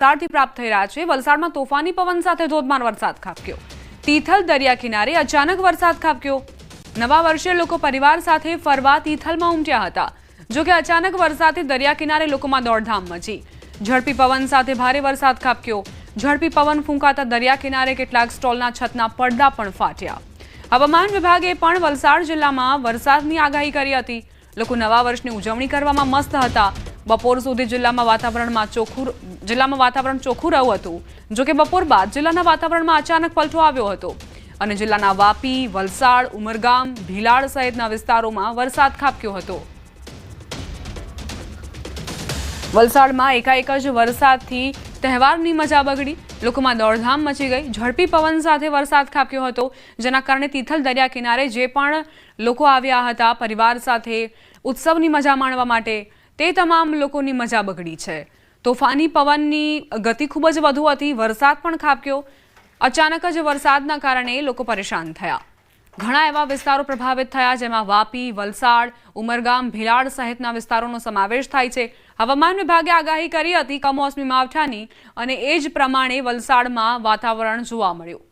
વલસાડથી પ્રાપ્ત થઈ રહ્યા છે. વલસાડમાં તોફાની પવન સાથે ધોધમાર વરસાદ ખાબક્યો. તિથલ દરિયા કિનારે અચાનક વરસાદ ખાબક્યો. નવા વર્ષે લોકો પરિવાર સાથે ફરવા તિથલમાં ઉમટ્યા હતા. જો કે અચાનક વરસાદથી દરિયા કિનારે લોકોમાં દોડધામ મચી. ઝડપી પવન સાથે ભારે વરસાદ ખાબક્યો. ઝડપી પવન ફૂંકાતા દરિયા કિનારે કેટલાક સ્ટોલના છતના પડદા પણ ફાટ્યા. હવામાન વિભાગે પણ વલસાડ જિલ્લામાં વરસાદની આગાહી કરી હતી. લોકો નવા વર્ષની ઉજવણી કરવામાં મસ્ત હતા. બપોર સુધી જિલ્લામાં વાતાવરણમાં ચોખ્ખું જિલ્લામાં વાતાવરણ ચોખ્ખું રહ્યું હતું. જોકે બપોર બાદ જિલ્લાના વાતાવરણમાં અચાનક પલટો આવ્યો હતો અને જિલ્લાના વાપી, વલસાડ, ઉમરગામ, ભીલાડ સહિતના વિસ્તારોમાં વરસાદ ખાબક્યો હતો. વલસાડમાં એકાએક જ વરસાદથી તહેવારની મજા બગડી. લોકોમાં દોડધામ મચી ગઈ. ઝડપી પવન સાથે વરસાદ ખાબક્યો હતો, જેના કારણે તિથલ દરિયા કિનારે જે પણ લોકો આવ્યા હતા, પરિવાર સાથે ઉત્સવની મજા માણવા માટે તે તમામ લોકોની મજા બગડી છે. તોફાની પવનની ગતિ ખૂબ જ વધુ હતી, વરસાદ પણ ખાબક્યો. અચાનક જ વરસાદના કારણે લોકો પરેશાન થયા. ઘણા એવા વિસ્તારો પ્રભાવિત થયા, જેમાં વાપી, વલસાડ, ઉમરગામ, ભીલાડ સહિતના વિસ્તારોનો સમાવેશ થાય છે. હવામાન વિભાગે આગાહી કરી હતી, કમોસમી માવઠાની અને એ જ પ્રમાણે વલસાડમાં વાતાવરણ જોવા મળ્યું.